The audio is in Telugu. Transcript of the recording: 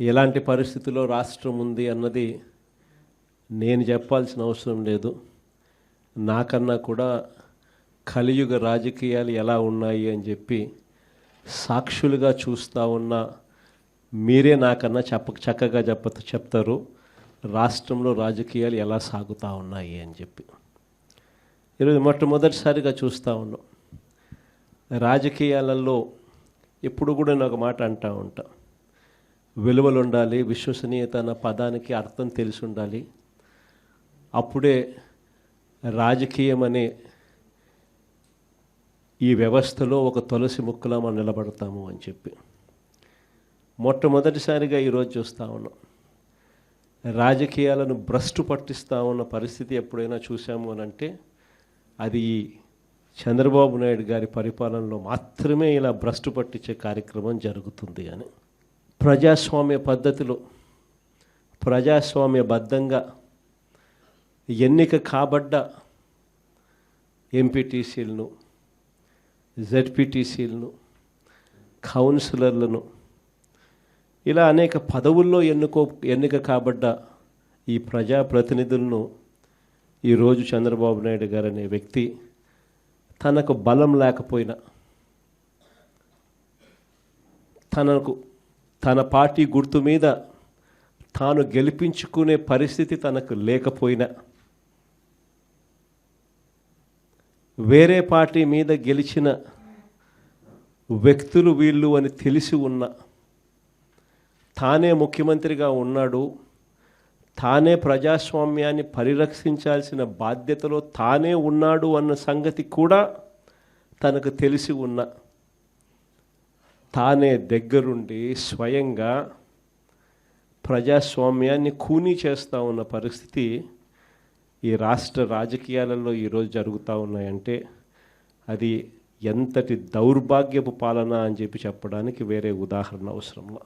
ఎలాంటి పరిస్థితిలో రాష్ట్రం ఉంది అన్నది నేను చెప్పాల్సిన అవసరం లేదు. నాకన్నా కూడా కలియుగ రాజకీయాలు ఎలా ఉన్నాయి అని చెప్పి సాక్షులుగా చూస్తూ ఉన్న మీరే నాకన్నా చెప్ప చక్కగా చెప్ప చెప్తారు. రాష్ట్రంలో రాజకీయాలు ఎలా సాగుతూ ఉన్నాయి అని చెప్పి. ఈరోజు మొట్టమొదటిసారిగా చూస్తూ ఉన్నాం. రాజకీయాలలో ఎప్పుడు కూడా నేను ఒక మాట అంటూ ఉంటాను విలువలు ఉండాలి విశ్వసనీయత అన్న పదానికి అర్థం తెలిసి ఉండాలి అప్పుడే రాజకీయం అనే ఈ వ్యవస్థలో ఒక తులసి ముక్కలా మనం నిలబడతాము అని చెప్పి. మొట్టమొదటిసారిగా ఈరోజు చూస్తూ ఉన్నాం. రాజకీయాలను భ్రష్టు పట్టిస్తూ ఉన్న పరిస్థితి ఎప్పుడైనా చూసాము అని అంటే అది ఈ చంద్రబాబు నాయుడు గారి పరిపాలనలో మాత్రమే ఇలా భ్రష్టు పట్టించే కార్యక్రమం జరుగుతుంది అని. ప్రజాస్వామ్య పద్ధతిలో ప్రజాస్వామ్యబద్ధంగా ఎన్నిక కాబడ్డ ఎంపీటీసీలను జెడ్పీటీసీలను కౌన్సిలర్లను ఇలా అనేక పదవుల్లో ఎన్నుకో ఎన్నిక కాబడ్డ ఈ ప్రజాప్రతినిధులను ఈరోజు చంద్రబాబు నాయుడు గారు అనే వ్యక్తి తనకు బలం లేకపోయినా తనకు తన పార్టీ గుర్తు మీద తాను గెలిపించుకునే పరిస్థితి తనకు లేకపోయినా వేరే పార్టీ మీద గెలిచిన వ్యక్తులు వీళ్ళు అని తెలిసి ఉన్న తానే ముఖ్యమంత్రిగా ఉన్నాడు తానే ప్రజాస్వామ్యాన్ని పరిరక్షించాల్సిన బాధ్యతలో తానే ఉన్నాడు అన్న సంగతి కూడా తనకు తెలిసి ఉన్న తానే దగ్గరుండి స్వయంగా ప్రజాస్వామ్యాన్ని కూనీ చేస్తూ ఉన్న పరిస్థితి ఈ రాష్ట్ర రాజకీయాలలో ఈరోజు జరుగుతూ ఉన్నాయంటే అది ఎంతటి దౌర్భాగ్యపు పాలన అని చెప్పి చెప్పడానికి వేరే ఉదాహరణ అవసరంలా.